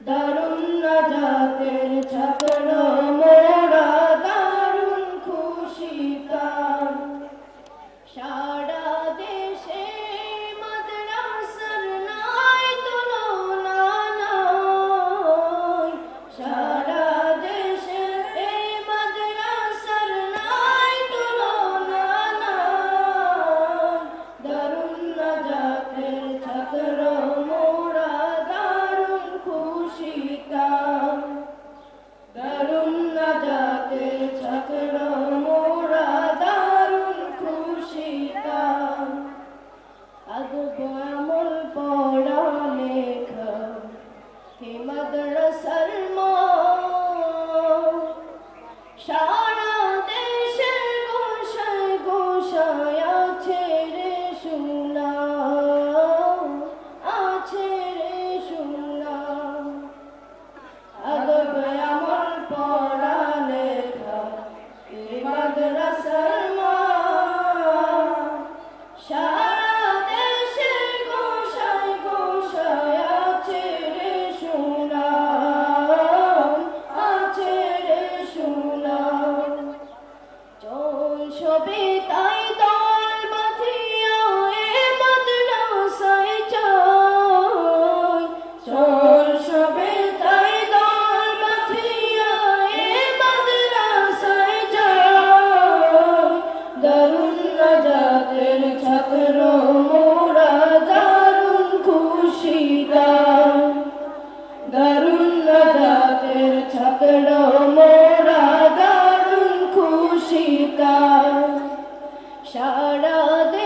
দারুণ রাজাতের ছাতনা I don't know. Radhe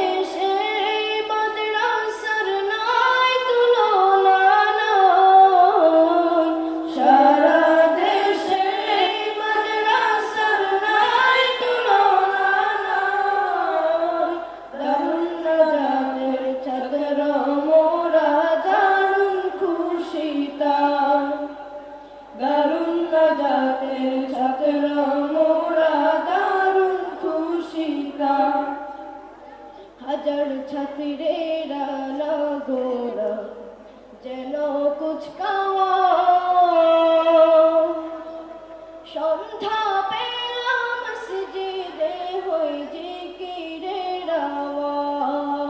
ছাত্রীরা লগন যেন কুচকাওয়া। সন্ধ্যা পেলাম সিজিদে হই জিকিরে রাওয়াজ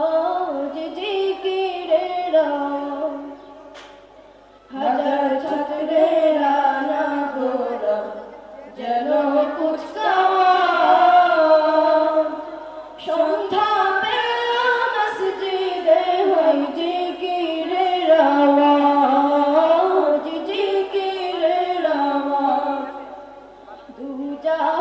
জিকিরে রাও হাজার ছাত্রেরা না গোরা যেন কুচকাওয়া। সন্ধ্যা जहाँ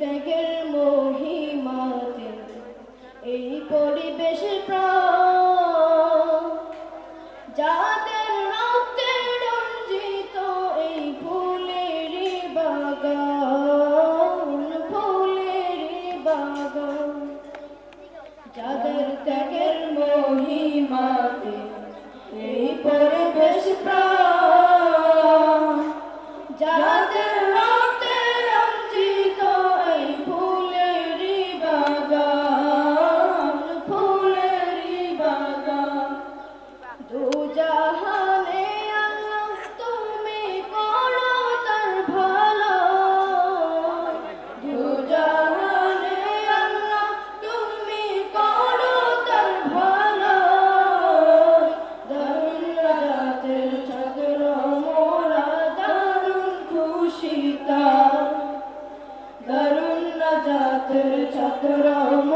ত্যাগের মহিমাতে, এই পরিবেশ যাদের রক্তে রঞ্জিত এই ফুলের বাগান ফুলের বাগান, যাদের ত্যাগের মহিমাতে এই পরিবেশ প্রাণ, যাদের करम